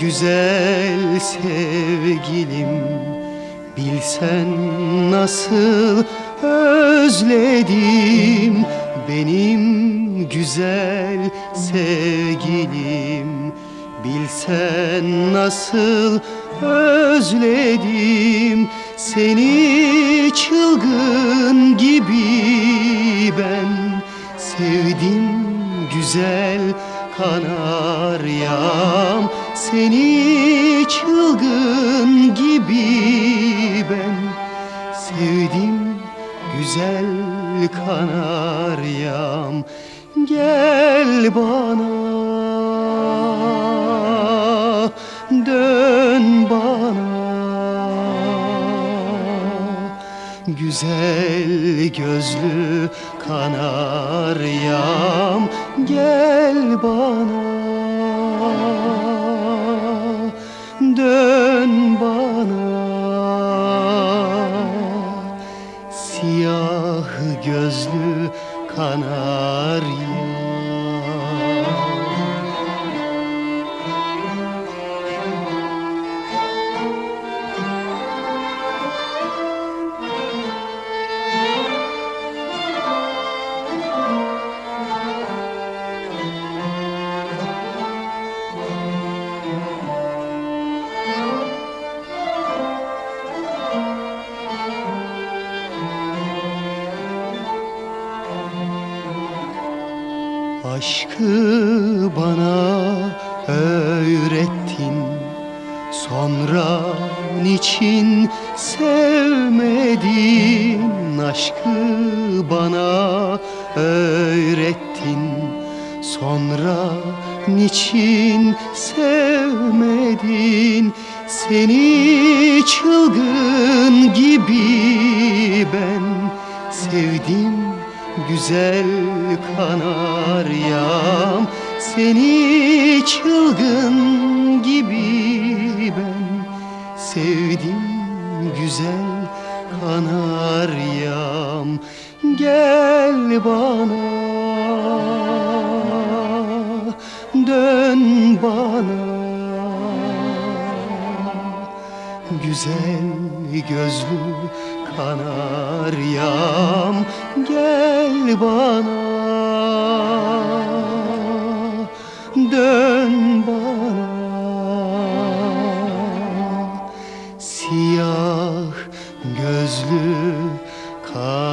Güzel sevgilim. Bilsen nasıl özledim Benim güzel sevgilim. Bilsen nasıl özledim Seni çılgın gibi ben. Sevdim güzel kanaryam Seni çılgın gibi ben. Sevdim güzel kanaryam Gel bana. Dön bana. Güzel gözlü kanaryam Gel bana. Dön bana. Siyah gözlü kanaryam Aşkı bana öğrettin. Sonra niçin sevmedin? Aşkı bana öğrettin. Sonra niçin sevmedin? Seni çılgın gibi ben sevdim Güzel kanaryam Seni çılgın gibi ben. Sevdim güzel kanaryam Gel bana. Dön bana. Güzel gözlü Kanaryam gel bana. Dön bana. Siyah gözlü kanaryam